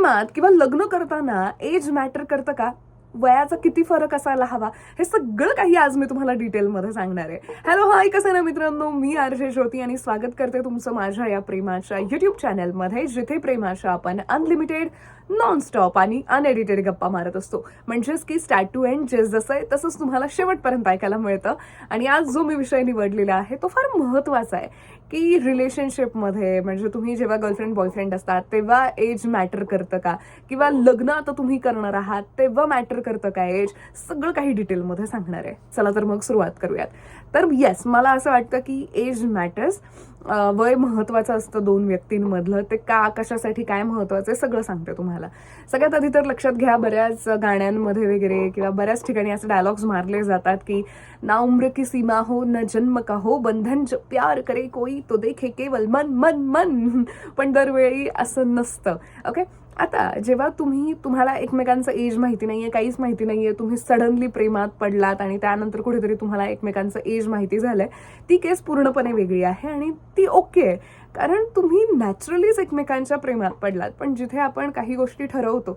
प्रेमात किंवा लग्न करताना एज मॅटर करतं का? वयाचा किती फरक असायला हवा? हे सगळं काही आज मी तुम्हाला डिटेलमध्ये सांगणार आहे. हॅलो हाय कसं ना मित्रांनो? मी आरजे ज्योती आणि स्वागत करते तुमचं माझ्या या प्रेमाच्या युट्यूब चॅनलमध्ये जिथे प्रेमाच्या आपण अनलिमिटेड नॉनस्टॉप आणि अनएडिटेड गप्पा मारत असतो. म्हणजेच की स्टार्ट टू एंड जेस जसं आहे तसंच तुम्हाला शेवटपर्यंत ऐकायला मिळतं. आणि आज जो मी विषय निवडलेला आहे तो फार महत्त्वाचा आहे. की रिलेशनशिपमध्ये म्हणजे तुम्ही जेव्हा गर्लफ्रेंड बॉयफ्रेंड असतात तेव्हा एज मॅटर करतं का? किंवा लग्न आता तुम्ही करणार आहात तेव्हा मॅटर करतं का एज सगळं काही डिटेलमध्ये सांगणार आहे. चला तर मग सुरुवात करूयात. तर येस मला असं वाटतं की एज मॅटर्स वय महत्वाचं असतं दोन व्यक्तींमधलं. ते का कशासाठी काय महत्वाचं आहे सगळं सांगते तुम्हाला. सगळ्यात आधी तर लक्षात घ्या बऱ्याच गाण्यांमध्ये वगैरे किंवा बऱ्याच ठिकाणी असे डायलॉग्स मारले जातात की ना उम्र की सीमा हो न जन्म का हो बंधन ज प्यार करे कोई तो देखे केवल मन मन मन. पण दरवेळी असं नसतं. ओके आता जेव्हा तुम्ही तुम्हाला एकमेकांचं एज माहिती नाहीये काहीच माहिती नाहीये तुम्ही सडनली प्रेमात पडलात आणि त्यानंतर कुठेतरी तुम्हाला एकमेकांचं एज माहिती झालंय ती केस पूर्णपणे वेगळी आहे आणि ती ओके आहे. कारण तुम्ही नॅचरलीच एकमेकांच्या प्रेमात पडलात. पण जिथे आपण काही गोष्टी ठरवतो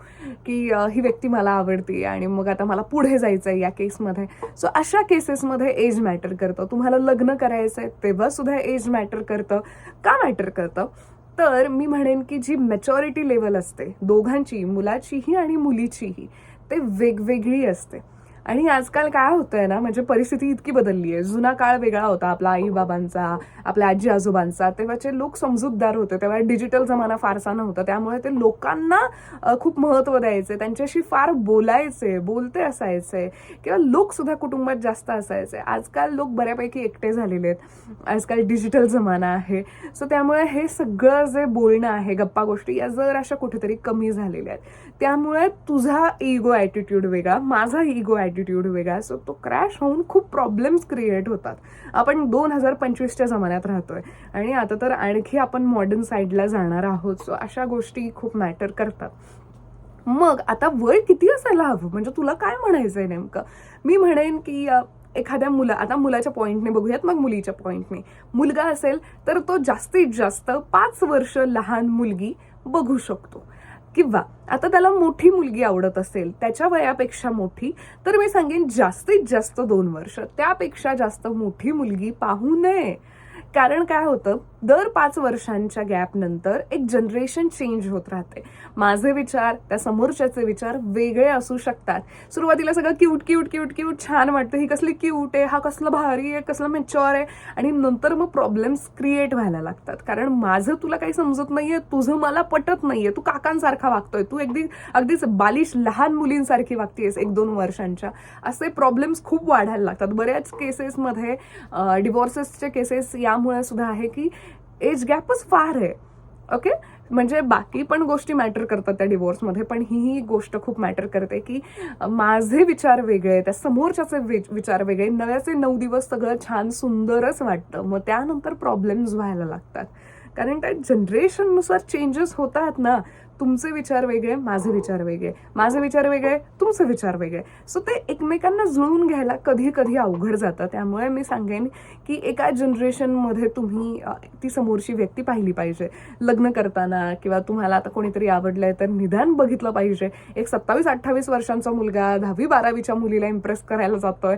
की ही व्यक्ती मला आवडते आणि मग आता मला पुढे जायचं आहे या केसमध्ये सो अशा केसेसमध्ये एज मॅटर करतं. तुम्हाला लग्न करायचं आहे तेव्हा सुद्धा एज मॅटर करतं. का मॅटर करतं? तर मी म्हणेन की जी मॅच्युरिटी लेवल असते दोघांची मुलाचीही आणि मुलीचीही ते वेगवेगळी असते. आणि आजकाल काय होतंय ना म्हणजे परिस्थिती इतकी बदलली आहे. जुना काळ वेगळा होता आपला आई बाबांचा आपल्या आजी आजोबांचा तेव्हाचे लोक समजूतदार होते तेव्हा डिजिटल जमाना फारसा नव्हता. त्यामुळे ते लोकांना खूप महत्त्व द्यायचे त्यांच्याशी फार बोलायचे बोलते असायचे. किंवा लोक सुद्धा कुटुंबात जास्त असायचे. आजकाल लोक बऱ्यापैकी एकटे झालेले आहेत. आजकाल डिजिटल जमाना आहे. सो त्यामुळे हे सगळं जे बोलणं आहे गप्पा गोष्टी या जर अशा कुठेतरी कमी झालेल्या आहेत. त्यामुळे तुझा इगो ॲटिट्यूड वेगळा माझा इगो ॲटिट्यूड वेगळा. सो तो क्रॅश होऊन खूप प्रॉब्लेम्स क्रिएट होतात. आपण दोन हजार पंचवीसच्या जमान्यात राहतोय. आणि आता तर आणखी आपण मॉडर्न साईडला जाणार आहोत. सो अशा गोष्टी खूप मॅटर करतात. मग आता वय किती असायला हवं? म्हणजे तुला काय म्हणायचं आहे नेमकं? मी म्हणेन की एखाद्या मुला आता मुलाच्या पॉईंटने बघूयात मग मुलीच्या पॉईंटने मुलगा असेल तर तो जास्तीत जास्त पाच वर्ष लहान मुलगी बघू शकतो. किंवा आता त्याला मोठी मुलगी आवडत असेल त्याच्या वयापेक्षा मोठी तर मी सांगेन जास्तीत जास्त दोन वर्ष. त्यापेक्षा जास्त मोठी मुलगी पाहू नये. कारण काय होतं? दर पाच वर्षांच्या गॅप नंतर एक जनरेशन चेंज होत राहते. माझे विचार त्या समोरच्याचे विचार वेगळे असू शकतात. सुरुवातीला सगळं क्यूट क्यूट क्यूट क्यूट छान वाटतं. ही कसली क्यूट आहे हा कसला भारी आहे कसला मेच्युअर आहे. आणि नंतर मग प्रॉब्लेम्स क्रिएट व्हायला लागतात. कारण माझं तुला काही समजत नाहीये तुझं मला पटत नाहीये. तू काकांसारखा वागतोय. तू अगदी अगदीच बालिश लहान मुलींसारखी वागतेस एक दोन वर्षांच्या. असे प्रॉब्लेम्स खूप वाढायला लागतात. बऱ्याच केसेसमध्ये डिवोर्सेसचे केसेस यामुळे सुद्धा आहे की एज गॅपच फार आहे. ओके म्हणजे बाकी पण गोष्टी मॅटर करतात त्या डिवोर्समध्ये पण ही ही गोष्ट खूप मॅटर करते की माझे विचार वेगळे त्या समोरच्याचे विचार वेगळे नव्याचे नऊ दिवस सगळं छान सुंदरच वाटतं. मग त्यानंतर प्रॉब्लेम्स व्हायला लागतात. कारण त्या जनरेशननुसार चेंजेस होतात ना. तुमचे विचार वेगळे माझे विचार वेगळे. माझे विचार वेगळे तुमचे विचार वेगळे. सो ते एकमेकांना जुळून घ्यायला कधी कधी अवघड जातं. त्यामुळे मी सांगेन की एका जनरेशनमध्ये तुम्ही ती समोरची व्यक्ती पाहिली पाहिजे. लग्न करताना किंवा तुम्हाला आता कोणीतरी आवडलंय तर निदान बघितलं पाहिजे. एक सत्तावीस अठ्ठावीस वर्षांचा मुलगा दहावी बारावीच्या मुलीला इम्प्रेस करायला जातोय.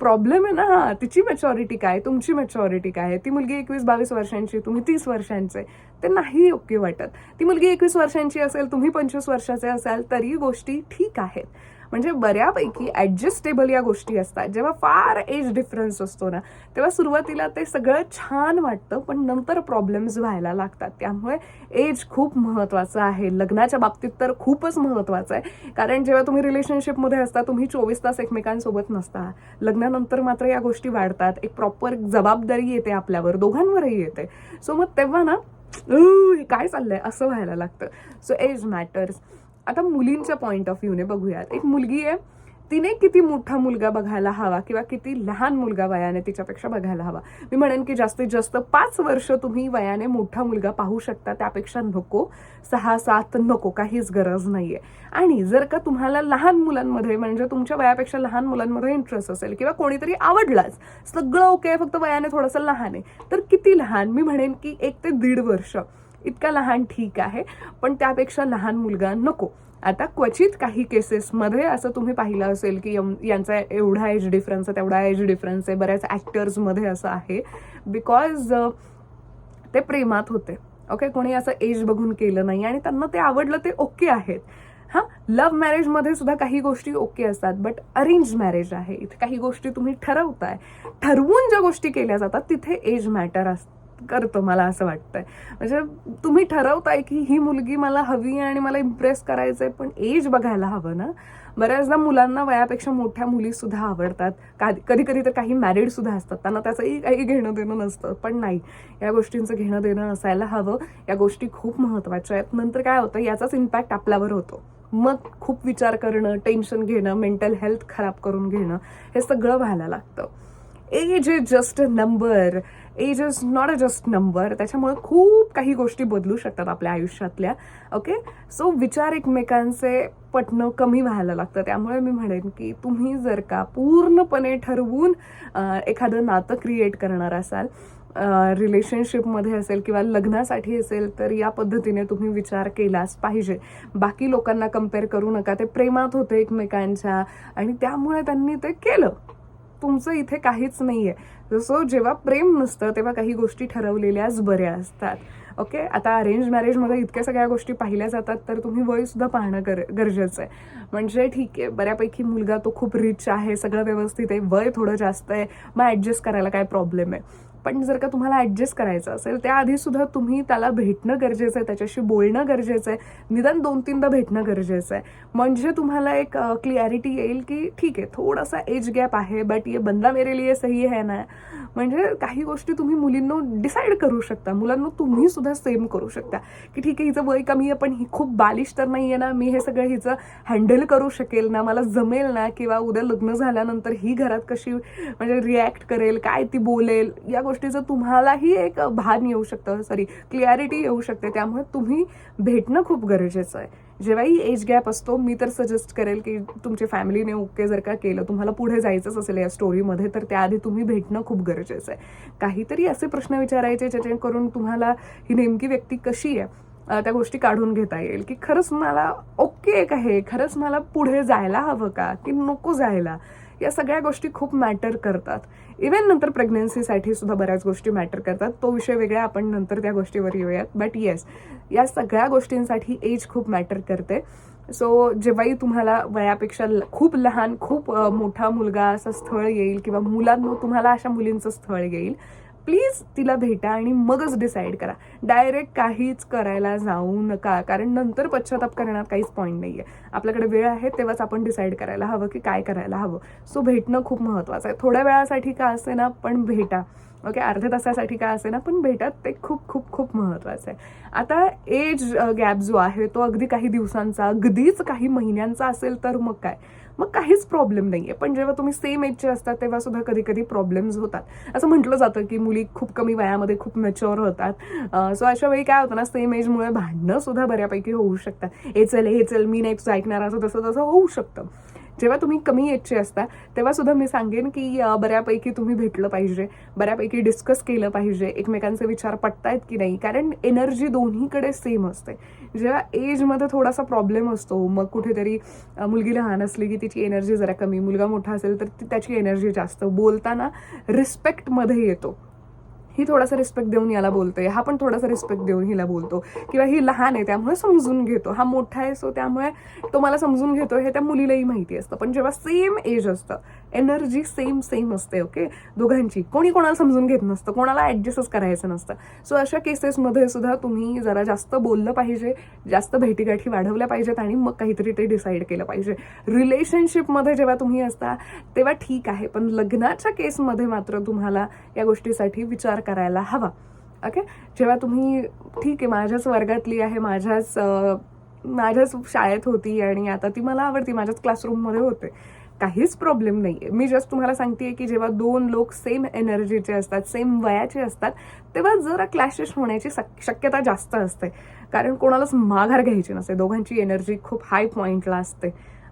प्रॉब्लेम आहे ना हा तिची मॅच्युरिटी काय तुमची मॅच्युरिटी काय? आहे ती मुलगी एकवीस बावीस वर्षांची तुम्ही तीस वर्षांचे. ते नाही योग्य वाटत. ती मुलगी एकवीस वर्षांची असेल तुम्ही पंचवीस वर्षाचे असाल तरी गोष्टी ठीक आहेत. म्हणजे बऱ्यापैकी ॲडजस्टेबल या गोष्टी असतात. जेव्हा फार एज डिफरन्स असतो ना तेव्हा सुरुवातीला ते सगळं छान वाटतं पण नंतर प्रॉब्लेम्स व्हायला लागतात. त्यामुळे एज खूप महत्त्वाचं आहे. लग्नाच्या बाबतीत तर खूपच महत्त्वाचं आहे. कारण जेव्हा तुम्ही रिलेशनशिपमध्ये असता तुम्ही चोवीस तास एकमेकांसोबत नसता. लग्नानंतर मात्र या गोष्टी वाढतात. एक प्रॉपर जबाबदारी येते आपल्यावर. दोघांवरही येते. सो मग तेव्हा ना काय चाललंय? असं व्हायला लागतं. सो एज मॅटर्स आता मुलींच्या पॉईंट ऑफ व्ह्यूने बघूयात. एक मुलगी आहे तिने किती मोठा मुलगा बघायला हवा किंवा किती लहान मुलगा वयाने तिच्यापेक्षा बघायला हवा. मी म्हणेन की जास्तीत जास्त पाच वर्ष तुम्ही वयाने मोठा मुलगा पाहू शकता त्यापेक्षा नको सहा सात नको काहीच गरज नाहीये. आणि जर का तुम्हाला लहान मुलांमध्ये म्हणजे तुमच्या वयापेक्षा लहान मुलांमध्ये इंटरेस्ट असेल किंवा कोणीतरी आवडलाच सगळं ओके फक्त वयाने थोडंसं लहान आहे तर किती लहान? मी म्हणेन की एक ते दीड वर्ष. इतका लहान ठीक आहे पण त्यापेक्षा लहान मुलगा नको. आता क्वचित काही केसेसमध्ये असं तुम्ही पाहिलं असेल की यम- यांचा एवढा एज डिफरन्स आहे तेवढा एज डिफरन्स आहे बऱ्याच ॲक्टर्समध्ये असं आहे. बिकॉज ते प्रेमात होते. ओके कोणी असं एज बघून केलं नाही आणि त्यांना ते आवडलं ते ओके आहेत. हां? लव्ह मॅरेजमध्ये सुद्धा काही गोष्टी ओके असतात बट अरेंज मॅरेज आहे. इथे काही गोष्टी तुम्ही ठरवताय. ठरवून ज्या गोष्टी केल्या जातात तिथे एज मॅटर असतं. करतो मला असं वाटतंय. म्हणजे तुम्ही ठरवताय की ही मुलगी मला हवी आहे आणि मला इम्प्रेस करायचंय पण एज बघायला हवं ना? बऱ्याचदा मुलांना वयापेक्षा मोठ्या मुली सुद्धा आवडतात. कधी कधी तर काही मॅरिड सुद्धा असतात. त्यांना त्याचंही काही घेणं देणं नसतं. पण नाही. या गोष्टींचं घेणं देणं असायला हवं. या गोष्टी खूप महत्त्वाच्या आहेत. नंतर काय होतं? याचाच इम्पॅक्ट आपल्यावर होतो. मग खूप विचार करणं टेन्शन घेणं मेंटल हेल्थ खराब करून घेणं हे सगळं व्हायला लागतं. Age is just a number age is not a just number त्याच्यामुळे खूप काही गोष्टी बदलू शकतात आपल्या आयुष्यातल्या. ओके सो विचार एकमेकांचे पटणं कमी व्हायला लागतं. त्यामुळे मी म्हणेन की तुम्ही जर का पूर्णपणे ठरवून एखादं नातं क्रिएट करणार असाल रिलेशनशिपमध्ये असेल किंवा लग्नासाठी असेल तर या पद्धतीने तुम्ही विचार केलाच पाहिजे. बाकी लोकांना कंपेअर करू नका. ते प्रेमात होते एकमेकांच्या आणि त्यामुळे त्यांनी ते केलं. तुमचं इथे काहीच नाही आहे जसं जेव्हा प्रेम नसतं तेव्हा काही गोष्टी ठरवलेल्याच बऱ्या असतात. ओके आता अरेंज मॅरेजमध्ये इतक्या सगळ्या गोष्टी पाहिल्या जातात तर तुम्ही वयसुद्धा पाहणं गर गरजेचं आहे. म्हणजे ठीक आहे बऱ्यापैकी मुलगा तो खूप रिच आहे सगळं व्यवस्थित आहे वय थोडं जास्त आहे मग ॲडजस्ट करायला काय प्रॉब्लेम आहे? पण जर का तुम्हाला ॲडजस्ट करायचं असेल त्याआधी सुद्धा तुम्ही त्याला भेटणं गरजेचं आहे त्याच्याशी बोलणं गरजेचं आहे निदान दोन तीनदा भेटणं गरजेचं आहे. म्हणजे तुम्हाला एक क्लिअरिटी येईल की ठीक आहे थोडासा एज गॅप आहे बट ये बंदा मेरे लिए सही है ना? म्हणजे काही गोष्टी तुम्ही मुलींना डिसाईड करू शकता मुलांना तुम्ही सुद्धा सेम करू शकता की ठीक आहे हिचं वय कमी आहे पण ही खूप बालिश तर नाही आहे ना मी हे सगळं हिचं हँडल करू शकेल ना मला जमेल ना किंवा उद्या लग्न झाल्यानंतर ही घरात कशी म्हणजे रिॲक्ट करेल काय ती बोलेल या गोष्टी गोष्टीचं तुम्हालाही एक भान येऊ शकतं सॉरी क्लिअरिटी येऊ शकते त्यामुळे तुम्ही भेटणं खूप गरजेचं आहे. जेव्हाही एज गॅप असतो मी तर सजेस्ट करेल की तुमच्या फॅमिलीने ओके जर का केलं तुम्हाला पुढे जायचंच असेल या स्टोरीमध्ये तर त्याआधी तुम्ही भेटणं खूप गरजेचं आहे. काहीतरी असे प्रश्न विचारायचे जेणेकरून तुम्हाला ही नेमकी व्यक्ती कशी आहे? त्या गोष्टी काढून घेता येईल की खरंच मला ओके का हे खरंच मला पुढे जायला हवं का की नको जायला? या सगळ्या गोष्टी खूप मॅटर करतात. इव्हन नंतर प्रेग्नन्सीसाठी सुद्धा बऱ्याच गोष्टी मॅटर करतात. तो विषय वेगळा आपण नंतर त्या गोष्टीवर येऊयात. बट येस या सगळ्या गोष्टींसाठी एज खूप मॅटर करते. सो जेव्हाही तुम्हाला वयापेक्षा खूप लहान खूप मोठा मुलगा असं स्थळ येईल किंवा मुलांना तुम्हाला अशा मुलींचं स्थळ येईल प्लीज तिला भेटा आणि मगच डिसाईड करा. डायरेक्ट काहीच करायला जाऊ नका. कारण नंतर पश्चाताप करण्यात काहीच पॉईंट नाही आहे आपल्याकडे वेळ आहे तेव्हाच आपण डिसाईड करायला हवं की काय करायला हवं. सो भेटणं खूप महत्त्वाचं आहे. थोड्या वेळासाठी का असे ना पण भेटा. ओके अर्ध्या तासासाठी काय असे ना पण भेटत ते खूप खूप खूप महत्त्वाचं आहे. आता एज गॅप जो आहे तो अगदी काही दिवसांचा अगदीच काही महिन्यांचा असेल तर मग काय? मग काहीच प्रॉब्लेम नाही आहे पण जेव्हा तुम्ही सेम एजचे असतात तेव्हा सुद्धा कधी कधी प्रॉब्लेम्स होतात. असं म्हटलं जातं की मुली खूप कमी वयामध्ये खूप मॅच्युअर होतात. सो अशा वेळी काय होतं ना सेम एजमुळे भांडणं सुद्धा बऱ्यापैकी होऊ शकतात. हे चल हे चल मी नाही तुझं ऐकणार असं तसं तसं होऊ शकतं. जेव्हा तुम्ही कमी एजचे असता तेव्हा सुद्धा मी सांगेन की बऱ्यापैकी तुम्ही भेटलं पाहिजे. बऱ्यापैकी डिस्कस केलं पाहिजे. एकमेकांचे विचार पटतायत की नाही? कारण एनर्जी दोन्हीकडे सेम असते. जेव्हा एजमध्ये थोडासा प्रॉब्लेम असतो मग कुठेतरी मुलगी लहान असली की तिची एनर्जी जरा कमी मुलगा मोठा असेल तर त्याची एनर्जी जास्त. बोलताना रिस्पेक्टमध्ये येतो. ही थोडासा रिस्पेक्ट देऊन याला बोलते हा पण थोडासा रिस्पेक्ट देऊन हिला बोलतो. किंवा ही लहान आहे त्यामुळे समजून घेतो. हा मोठा आहे सो त्यामुळे तो मला समजून घेतो हे त्या मुलीलाही माहिती असतं. पण जेव्हा सेम एज असतं एनर्जी सेम सेम असते ओके दोघांची. कोणी कोणाला समजून घेत नसतं कोणाला ॲडजस्टच करायचं नसतं. सो अशा केसेसमध्ये सुद्धा तुम्ही जरा जास्त बोललं पाहिजे जास्त भेटीगाठी वाढवल्या पाहिजेत आणि मग काहीतरी ते डिसाईड केलं पाहिजे. रिलेशनशिपमध्ये जेव्हा तुम्ही असता तेव्हा ठीक आहे. पण लग्नाच्या केसमध्ये मात्र तुम्हाला या गोष्टीसाठी विचार करायला हवा. ओके जेव्हा तुम्ही ठीक आहे माझ्याच वर्गातली आहे माझ्याच माझ्याच शाळेत होती आणि आता ती मला आवडती माझ्याच क्लासरूममध्ये होते. काहीच प्रॉब्लेम नाही आहे मी जस्ट तुम्हाला सांगते की जेव्हा दोन लोक सेम एनर्जीचे असतात सेम वयाचे असतात तेव्हा जरा क्लॅशेस होण्याची शक- शक्यता जास्त असते. कारण कोणालाच माघार घ्यायची नसते. दोघांची एनर्जी खूप हाय पॉईंटला असते.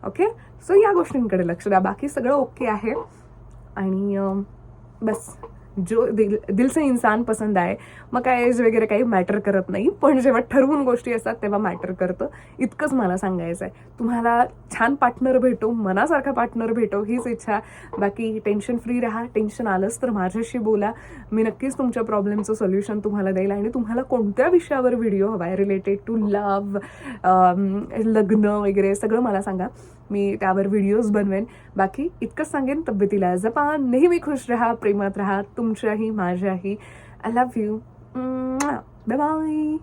ओके सो या गोष्टींकडे लक्ष द्या. बाकी सगळं ओके आहे. आणि बस. जो दिल दिलचं इन्सान पसंद आहे मग काय एज वगैरे काही मॅटर करत नाही. पण जेव्हा ठरवून गोष्टी असतात तेव्हा मॅटर करतं. इतकंच मला सांगायचं आहे तुम्हाला छान पार्टनर भेटो मनासारखा पार्टनर भेटो हीच इच्छा. बाकी टेन्शन फ्री राहा टेन्शन आलंच तर माझ्याशी बोला. मी नक्कीच तुमच्या प्रॉब्लेमचं सोल्युशन तुम्हाला देईल आणि तुम्हाला कोणत्या विषयावर व्हिडिओ हवा आहे रिलेटेड टू लव लग्न वगैरे सगळं मला सांगा. मी त्यावर व्हिडिओज बनवेन. बाकी इतकंच सांगेन तब्येतीला. जपा नेहमी खुश राहा प्रेमात राहा तुमच्याही माझ्याही. I love you bye bye